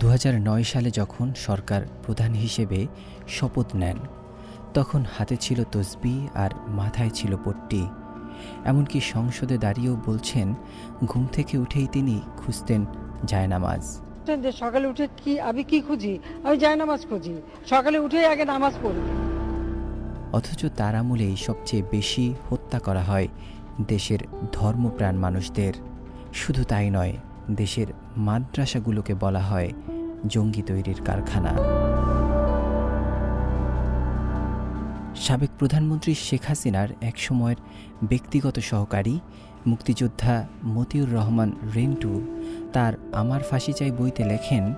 দু সালে যখন সরকার প্রধান হিসেবে শপথ নেন তখন হাতে ছিল তসবি আর মাথায় ছিল পট্টি। এমনকি সংসদে দাঁড়িয়েও বলছেন ঘুম থেকে উঠেই তিনি খুঁজতেন জায়নামাজ। যে সকালে উঠে কি আমি কি খুঁজি? আমি যাই নামাজ খুঁজি। সকালে উঠেই আগে নামাজ পড়ি। অথচ তার আমলেই সবচেয়ে বেশি হত্যা করা হয় দেশের ধর্মপ্রাণ মানুষদের। শুধু তাই নয়, দেশের মাদ্রাসাগুলোকে বলা হয় জঙ্গি তৈরির কারখানা। সাবেক প্রধানমন্ত্রী শেখ হাসিনার একসময়ের ব্যক্তিগত সহকারী মুক্তিযোদ্ধা মতিউর রহমান রেন্টু তার আমার ফাঁসি চাই বইতে লেখেন,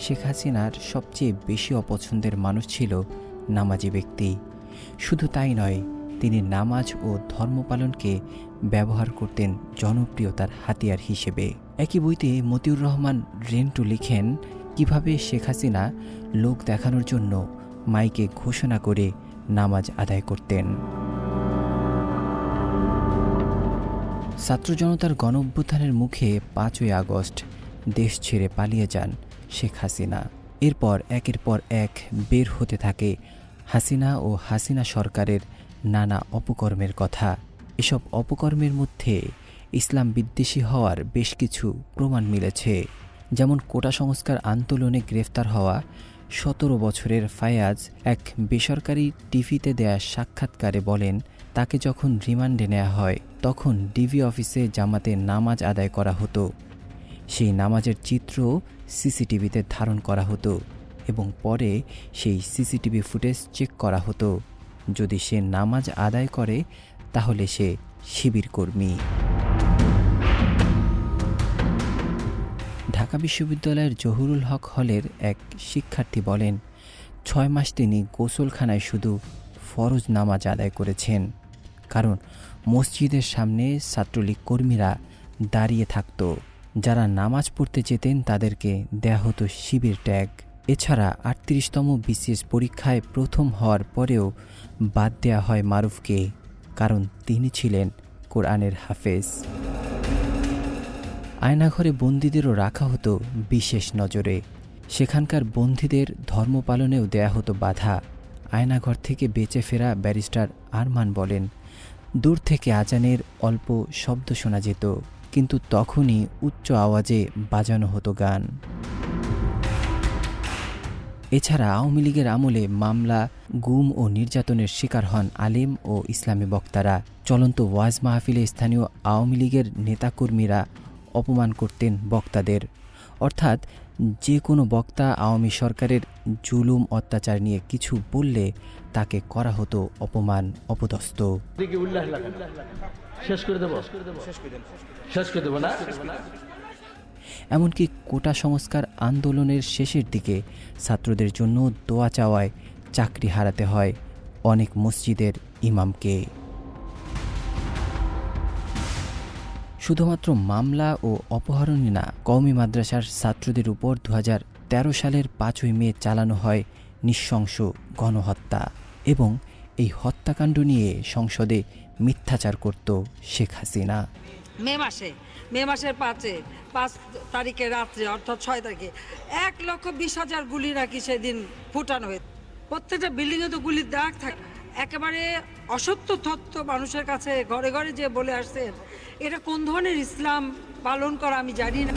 শেখ হাসিনার সবচেয়ে বেশি অপছন্দের মানুষ ছিল নামাজি ব্যক্তি। শুধু তাই নয় তিনি নামাজ ও ধর্ম পালনকে ব্যবহার করতেন জনপ্রিয়তার হাতিয়ার হিসেবে। একই বইতে মতিউর রহমান রেন্টু লিখেন, কীভাবে শেখ হাসিনা লোক দেখানোর জন্য মাইকে ঘোষণা করে নামাজ আদায় করতেন? ছাত্র জনতার গণ মুখে পাঁচই আগস্ট, দেশ ছেড়ে পালিয়ে যান শেখ হাসিনা। এরপর একের পর এক বের হতে থাকে হাসিনা ও হাসিনা সরকারের নানা অপকর্মের কথা। এসব অপকর্মের মধ্যে ইসলাম বিদ্বেষী হওয়ার বেশ কিছু প্রমাণ মিলেছে। যেমন কোটা সংস্কার আন্দোলনে গ্রেফতার হওয়া, সতেরো বছরের ফায়াজ এক বেসরকারি টিভিতে দেয়া সাক্ষাৎকারে বলেন, তাকে যখন রিমান্ডে নেওয়া হয়, তখন ডিবি অফিসে জামাতে নামাজ আদায় করা হতো। সেই নামাজের চিত্র সিসিটিভিতে ধারণ করা হতো এবং পরে সেই সিসিটিভি ফুটেজ চেক করা হতো। যদি সে নামাজ আদায় করে, তাহলে সে শিবির কর্মী। ঢাকা বিশ্ববিদ্যালয়ের জহুরুল হক হলের এক শিক্ষার্থী বলেন, ছয় মাস তিনি গোসলখানায় শুধু ফরজ নামাজ আদায় করেছেন, কারণ মসজিদের সামনে ছাত্রলীগ কর্মীরা দাঁড়িয়ে থাকত। যারা নামাজ পড়তে যেতেন, তাদেরকে দেয়া হতো শিবির ট্যাগ এছাড়া আটত্রিশতম বিসিএস পরীক্ষায় প্রথম হওয়ার পরেও বাদ দেয়া হয় মারুফকে, কারণ তিনি ছিলেন কোরআনের হাফেজ। আয়নাঘরে বন্দীদেরও রাখা হতো বিশেষ নজরে। সেখানকার বন্দীদের ধর্ম পালনেও দেয়া হতো বাধা। আয়নাঘর থেকে বেঁচে ফেরা ব্যারিস্টার আরমান বলেন, দূর থেকে আজানের অল্প শব্দ শোনা যেত, কিন্তু তখনই উচ্চ আওয়াজে বাজানো হতো গান। এছাড়া আওয়ামী লীগের আমলে মামলা, গুম ও নির্যাতনের শিকার হন আলেম ও ইসলামী বক্তারা। চলন্ত ওয়াজ মাহফিলে স্থানীয় আওয়ামী লীগের নেতাকর্মীরা অপমান করতেন বক্তাদের। অর্থাৎ যে কোনো বক্তা আওয়ামী সরকারের জুলুম অত্যাচার নিয়ে কিছু বললে তাকে করা হতো অপমান, অপদস্থ। শেষ করে দেবো। শেষ করে দেবো না? এমনকি কোটা সংস্কার আন্দোলনের শেষের দিকে ছাত্রদের জন্য দোয়া চাওয়ায় চাকরি হারাতে হয় অনেক মসজিদের ইমামকে। শুধুমাত্র মামলা ও অপহরণই না, কওমি মাদ্রাসার ছাত্রদের উপর দু তেরো সালের পাঁচই মে চালানো হয় নৃশংস গণহত্যা এবং এই হত্যাকাণ্ড নিয়ে সংসদে মিথ্যাচার করত শেখ হাসিনা। মে মাসে, মে মাসের পাঁচে, পাঁচ তারিখে রাত্রে, অর্থাৎ ছয় তারিখে, এক লক্ষ বিশ হাজার গুলি নাকি সেদিন ফুটানো হয়েছে প্রত্যেকটা বিল্ডিংয়ে তো গুলির দাগ থাকে একেবারে অসত্য তথ্য মানুষের কাছে ঘরে ঘরে যে বলে আসছেন এটা কোন ধরনের ইসলাম পালন করা আমি জানি না।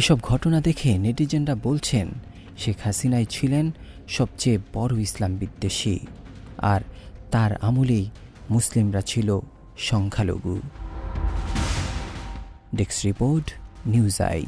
এসব ঘটনা দেখে নেটিজেনরা বলছেন, শেখ হাসিনাই ছিলেন সবচেয়ে বড় ইসলাম বিদ্বেষী, আর তার আমলেই মুসলিমরা ছিল সংখ্যালঘু। Desk report news I